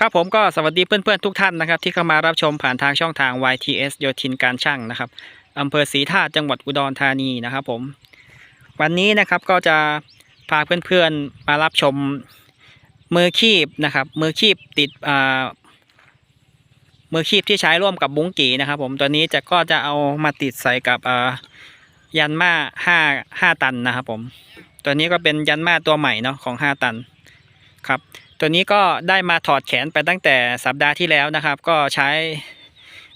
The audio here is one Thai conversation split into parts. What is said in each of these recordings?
ครับผมก็สวัสดีเพื่อนๆทุกท่านนะครับ ที่เข้ามารับชมผ่านทางช่องทาง YTS โยธินการช่างนะครับอำเภอศรีธาตุจังหวัดอุดรธานีนะครับผม วันนี้นะครับก็จะพาเพื่อนๆมารับชมมือคีบนะครับมือคีบติดอ่ามือคีบที่ใช้ร่วมกับบุ้งกีนะครับ ผมตัวนี้จะก็จะเอามาติดใส่กับอ่ายันมาห้าห้าตันนะครับผม ตัวนี้ก็เป็นยันมาตัวใหม่เนาะของห้าตันครับ ตัวนี้ก็ได้มาถอดแขนไปตั้งแต่สัปดาห์ที่แล้วนะครับ ก็ใช้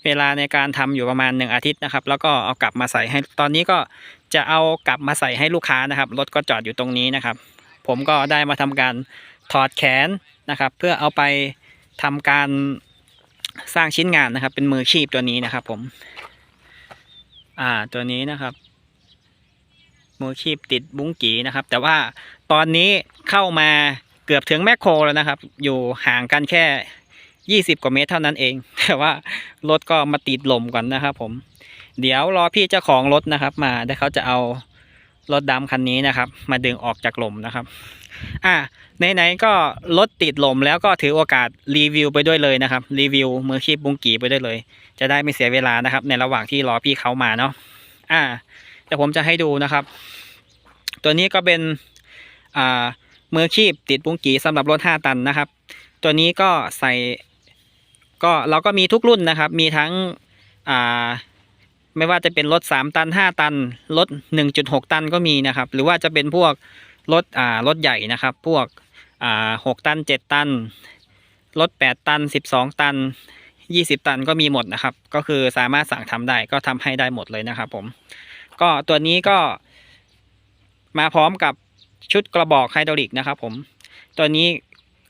เวลาในการทำอยู่ประมาณหนึ่งอาทิตย์นะครับ แล้วก็เอากลับมาใส่ให้ตอนนี้ก็จะเอากลับมาใส่ให้ลูกค้านะครับรถก็จอดอยู่ตรงนี้นะครับ ผมก็ได้มาทำการถอดแขนนะครับ เพื่อเอาไปทำการสร้างชิ้นงานนะครับ เป็นมือคีบตัวนี้นะครับ ผม อ่าตัวนี้นะครับ มือคีบติดบุ้งกีนะครับ แต่ว่าตอนนี้เข้ามา เกือบถึงแมคโครแล้วนะครับ อยู่ห่างกันแค่20กว่าเมตรเท่านั้นเอง แต่ว่ารถก็มาติดลมก่อนนะครับ ผม เดี๋ยวรอพี่เจ้าของรถนะครับ มาเดี๋ยวเขาจะเอารถดำคันนี้นะครับ มาดึงออกจากลมนะครับ อะไหนๆก็รถติดลมแล้วก็ถือโอกาสรีวิวไปด้วยเลยนะครับ รีวิวมือคีบบุ้งกีไปด้วยเลย จะได้ไม่เสียเวลานะครับ ในระหว่างที่รอพี่เขามาเนาะอ่าเดี๋ยวผมจะให้ดูนะครับ ตัวนี้ก็เป็นอ่า มือคีบติดปุ้งกีสำหรับรถ5ตันนะครับ ตัวนี้ก็ใส่ก็เราก็มีทุกรุ่นนะครับ มีทั้งอ่าไม่ว่าจะเป็นรถ 3 ตัน 5 ตัน รถ 1.6 ตันก็มีนะครับ หรือว่าจะเป็นพวกรถอ่ารถใหญ่นะครับ พวกอ่า6ตัน 7 ตัน รถ 8 ตัน 12 ตัน 20 ตันก็มีหมดนะครับ ก็คือสามารถสั่งทำได้ก็ทำให้ได้หมดเลยนะครับผม ก็ตัวนี้ก็มาพร้อมกับ ชุดกระบอกไฮดรอลิกนะครับผม ตัวนี้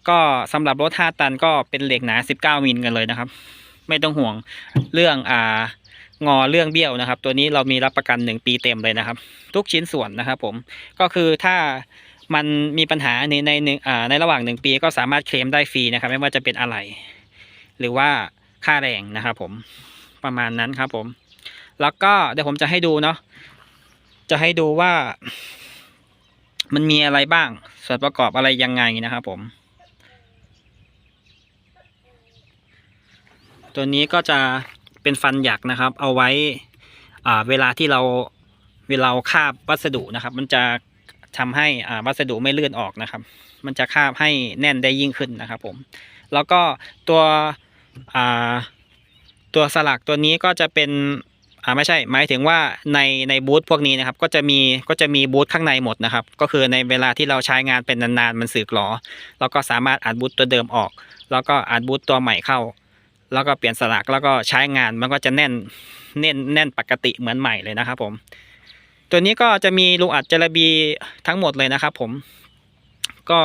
ก็สำหรับรถ5ตันก็เป็นเหล็กหนา 19 มิลกันเลยนะครับ ไม่ต้องห่วงเรื่องอ่างอเรื่องเบี้ยวนะครับ ตัวนี้เรามีรับประกัน 1 ปีเต็มเลยนะครับ ทุกชิ้นส่วนนะครับผมก็คือถ้ามันมีปัญหาในในอ่าในระหว่าง 1 ปีก็สามารถเคลมได้ฟรีนะครับ ไม่ว่าจะเป็นอะไร หรือว่าค่าแรงนะครับผมประมาณนั้นครับผม แล้วก็เดี๋ยวผมจะให้ดูเนาะจะให้ดูว่า มันมีอะไรบ้าง ส่วนประกอบอะไรยังไงนะครับผม ตัวนี้ก็จะเป็นฟันหยักนะครับ เอาไว้อ่าเวลาที่เราเวลาคาบวัสดุนะครับ มันจะทำให้อ่าวัสดุไม่เลื่อนออกนะครับ มันจะคาบให้แน่นได้ยิ่งขึ้นนะครับ ผม แล้วก็ตัวอ่าตัวสลักตัวนี้ก็จะเป็น อ่าไม่ใช่หมายถึงว่าในในบูธพวกนี้นะครับก็จะมีก็จะมีบูธข้างในหมดนะครับ ก็คือในเวลาที่เราใช้งานเป็นนานๆมันสึกหรอเราก็สามารถอัดบูธตัวเดิมออก แล้วก็อัดบูธตัวใหม่เข้า แล้วก็เปลี่ยนสลักแล้วก็ใช้งานมันก็จะแน่นแน่นแน่นปกติเหมือนใหม่เลยนะครับ ผม ตัวนี้ก็จะมีลูกอัดจระบีทั้งหมดเลยนะครับ ผม ก็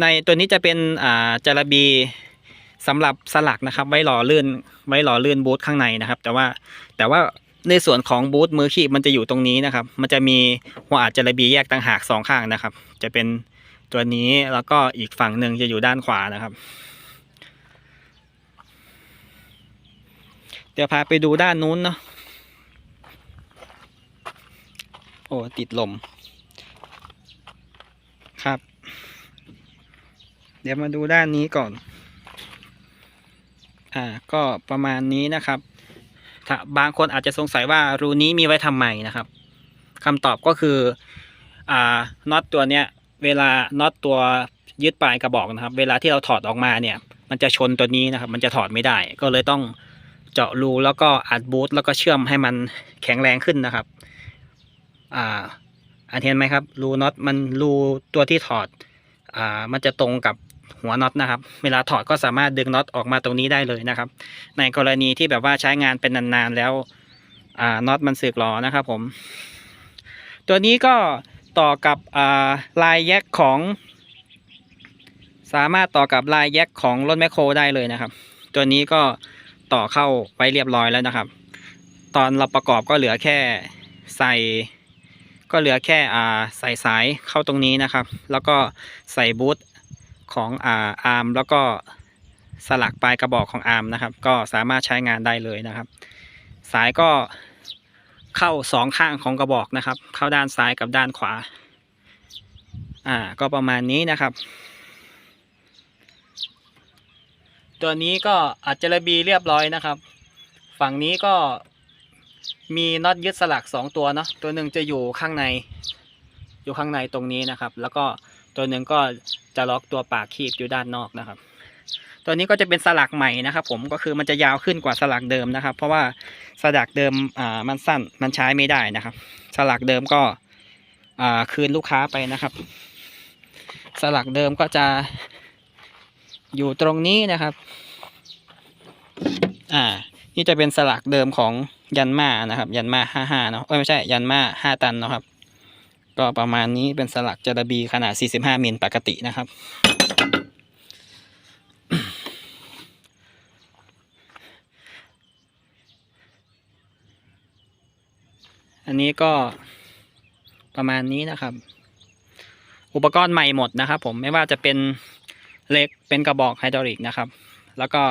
ในตัวนี้จะเป็นอ่าจระบี สำหรับสลักนะครับ ไว้หล่อเลื่อนไว้หล่อเลื่อนบูธข้างในนะครับ แต่ว่าแต่ว่าในส่วนของบูธมือขีบมันจะอยู่ตรงนี้นะครับ มันจะมีหัวอัดจะระบีแยกต่างหากสองข้างนะครับ จะเป็นตัวนี้แล้วก็อีกฝั่งหนึ่งจะอยู่ด้านขวานะครับ เดี๋ยวพาไปดูด้านนู้นเนาะโอ้ติดลมครับ เดี๋ยวมาดูด้านนี้ก่อน อ่าก็ประมาณนี้นะครับ ถ้าบางคนอาจจะสงสัยว่ารูนี้มีไว้ทำไมนะครับคำตอบก็คืออ่าน็อตตัวเนี้ยเวลาน็อตตัวยึดปลายกระบอกนะครับ เวลาที่เราถอดออกมาเนี่ย มันจะชนตัวนี้นะครับ มันจะถอดไม่ได้ ก็เลยต้องเจาะรูแล้วก็อัดบูทแล้วก็เชื่อมให้มันแข็งแรงขึ้นนะครับ อ่าอันเห็นไหมครับรูน็อตมันรูตัวที่ถอดอ่ามันจะตรงกับ หัวน็อตนะครับ เวลาถอดก็สามารถดึงน็อตออกมาตรงนี้ได้เลยนะครับ ในกรณีที่แบบว่าใช้งานเป็นนานๆแล้วอ่าน็อตมันสึกหรอนะครับผม ตัวนี้ก็ต่อกับลายแยกของ สามารถต่อกับลายแยกของรถแมคโครได้เลยนะครับ ตัวนี้ก็ต่อเข้าไปเรียบร้อยแล้วนะครับ ตอนเราประกอบก็เหลือแค่ใส่ก็เหลือแค่อ่าใส่สายเข้าตรงนี้นะครับ แล้วก็ใส่บูท ของอ่าอาร์มแล้วก็สลักปลายกระบอกของอาร์มนะครับ ก็สามารถใช้งานได้เลยนะครับ สายก็เข้าสองข้างของกระบอกนะครับ เข้าด้านซ้ายกับด้านขวา อ่า ก็ประมาณนี้นะครับ ตัวนี้ก็อัดจระบีเรียบร้อยนะครับ ฝั่งนี้ก็มีน็อตยึดสลักสองตัวเนาะตัวหนึ่งจะอยู่ข้างใน อยู่ข้างในตรงนี้นะครับ แล้วก็ ตัวหนึ่งก็จะล็อกตัวปากคีบอยู่ด้านนอกนะครับ ตัวนี้ก็จะเป็นสลักใหม่นะครับผมก็คือมันจะยาวขึ้นกว่าสลักเดิมนะครับ เพราะว่าสลักเดิมอ่ามันสั้นมันใช้ไม่ได้นะครับ สลักเดิมก็อ่าคืนลูกค้าไปนะครับ สลักเดิมก็จะอยู่ตรงนี้นะครับ อ่า นี่จะเป็นสลักเดิมของยันมานะครับ ยันมาห้าห้าเนาะ เอ้ยไม่ใช่ ยันมาห้าตันนะครับ ก็ประมาณนี้เป็นสลักจระบีขนาด 45มิลปกตินะครับ อันนี้ก็ประมาณนี้นะครับ อุปกรณ์ใหม่หมดนะครับ ผมไม่ว่าจะเป็นเล็กเป็นกระบอกไฮดรอลิกนะครับ แล้วก็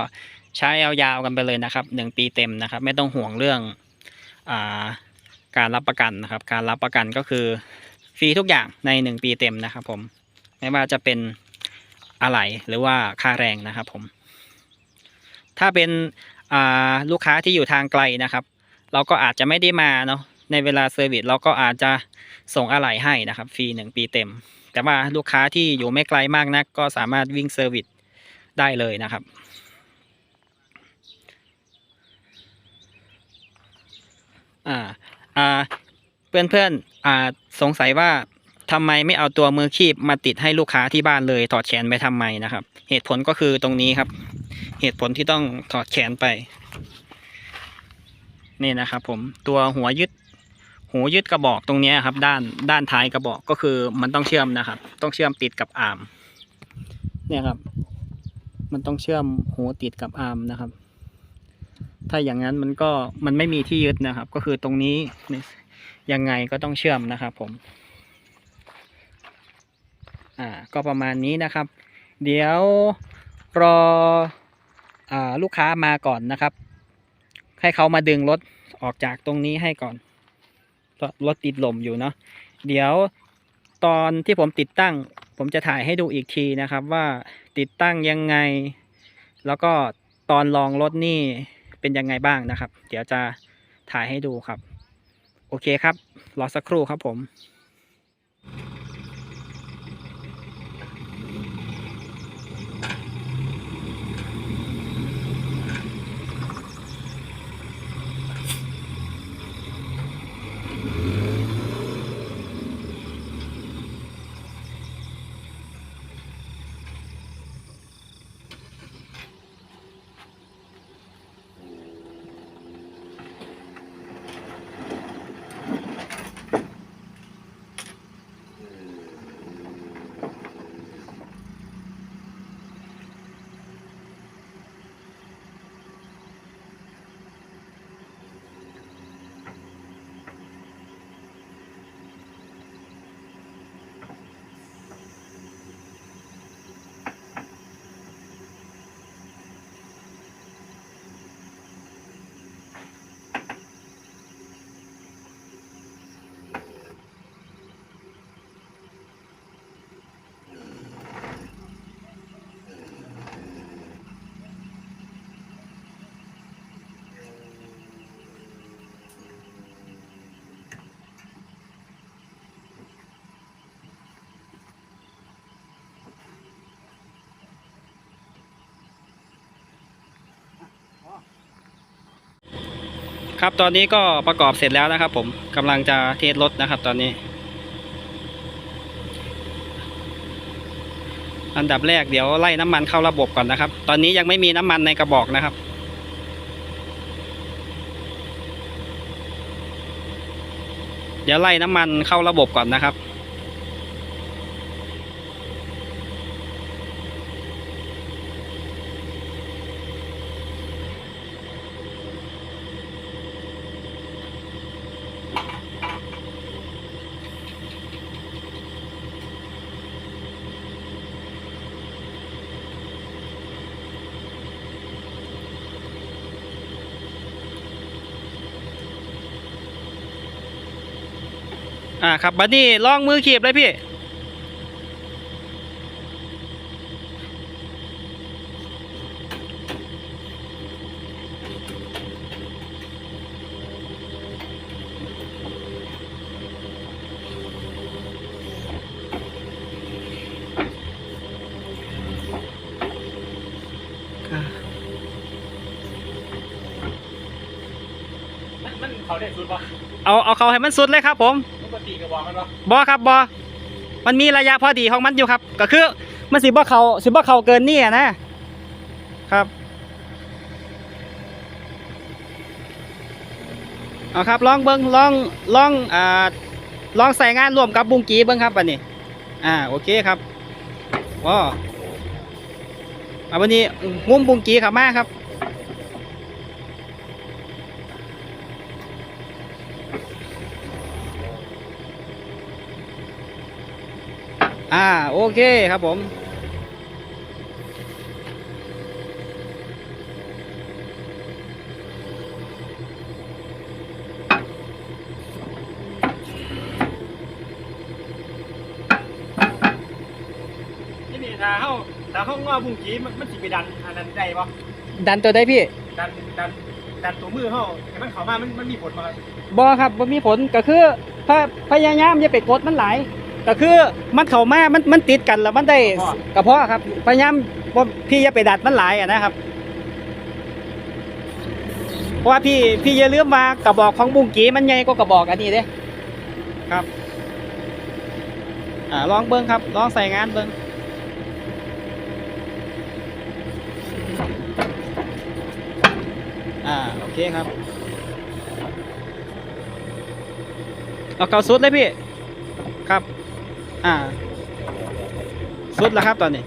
ใช้ยาวๆกันไปเลยนะครับหนึ่งปีเต็มนะครับ ไม่ต้องห่วงเรื่องอการรับประกันนะครับ การรับประกันก็คือ ฟรีทุกอย่างในหนึ่งปีเต็มนะครับผมไม่ว่าจะเป็นอะไรหรือว่าค่าแรงนะครับผม ถ้าเป็นลูกค้าที่อยู่ทางไกลนะครับ เราก็อาจจะไม่ได้มาเนาะในเวลาเซอร์วิสเราก็อาจจะส่งอะไหล่ให้นะครับฟรีหนึ่งปีเต็ม แต่ว่าลูกค้าที่อยู่ไม่ไกลมากนัก ก็สามารถวิ่งเซอร์วิสได้เลยนะครับอ่าอ่าเพื่อนเพื่อนอ่า สงสัยว่าทำไมไม่เอาตัวมือคีบมาติดให้ลูกค้าที่บ้านเลย ถอดแขนไปทำไมนะครับ เหตุผลก็คือตรงนี้ครับ เหตุผลที่ต้องถอดแขนไป นี่นะครับ ผมตัวหัวยึดหูยึดกระบอกตรงนี้ครับ ด้านด้านท้ายกระบอกก็คือมันต้องเชื่อมนะครับ ต้องเชื่อมติดกับอาร์มเนี่ยครับ มันต้องเชื่อมหูติดกับอาร์มนะครับ ถ้าอย่างนั้นมันก็มันไม่มีที่ยึดนะครับ ก็คือตรงนี้ ยังไงก็ต้องเชื่อมนะครับผมอ่าก็ประมาณนี้นะครับ เดี๋ยวรออ่าลูกค้ามาก่อนนะครับ ให้เขามาดึงรถออกจากตรงนี้ให้ก่อนเพราะรถติดลมอยู่เนาะเดี๋ยวตอนที่ผมติดตั้ง ผมจะถ่ายให้ดูอีกทีนะครับว่าติดตั้งยังไง แล้วก็ตอนลองรถนี่เป็นยังไงบ้างนะครับ เดี๋ยวจะถ่ายให้ดูครับ โอเคครับ รอสักครู่ครับผม ครับตอนนี้ก็ประกอบเสร็จแล้วนะครับ ผมกำลังจะเทสรถนะครับ ตอนนี้ อันดับแรกเดี๋ยวไล่น้ำมันเข้าระบบก่อนนะครับ ตอนนี้ยังไม่มีน้ำมันในกระบอกนะครับเดี๋ยวไล่น้ำมันเข้าระบบก่อนนะครับ อ่าครับบัดนี้ลองมือขีบเลยพี่เอาเอาเขาให้มันสุดเลยครับผม ปกติกระบอกมันปะบอครับบอมันมีระยะพอดีของมันอยู่ครับ ก็คือมันสิบ่เขาสิบ่เขาเกินนี่นะครับเอาครับลองเบิ้งลองลองอ่าลองใส่งานร่วมกับบุงกีเบิ้งครับวันนี้ อ่าโอเคครับว้าอ่าวันนี้งุ้มบุงกีครับมาครับ อ่าโอเคครับผม ที่นี่ถ้าเขาถ้าเขางอบุ้งกี้มันมันสิไปดันอันนั้นได้ปะดันตัวได้พี่ดันดันดันตัวมือเขาให้มันเข้ามามันมันมีผลมาบอครับบ่มีผลก็คือพะพยายามอย่าไปกดมันหลาย ก็คือมันเข้ามามันมันติดกันแล้วมันได้กระเพาะครับพยายามบ่พี่อย่าไปดัดมันหลายอะนะครับเพราะว่าพี่พี่อย่าลืมว่ากระบอกของบุ้งกีมันใหญ่กว่ากระบอกอันนี้เด้ครับอ่าลองเบิ้งครับลองใส่งานเบิ้งอ่าโอเคครับเอาเกาสุดเลยพี่ครับ อ่า สุดแล้วครับตอนนี้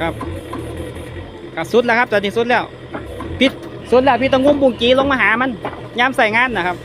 ครับก็สุดแล้วครับ ตอนนี้สุดแล้วพี่สุดแล้วพี่ต้องงุ้มบุงกีลงมาหามันย้ำใส่งานนะครับ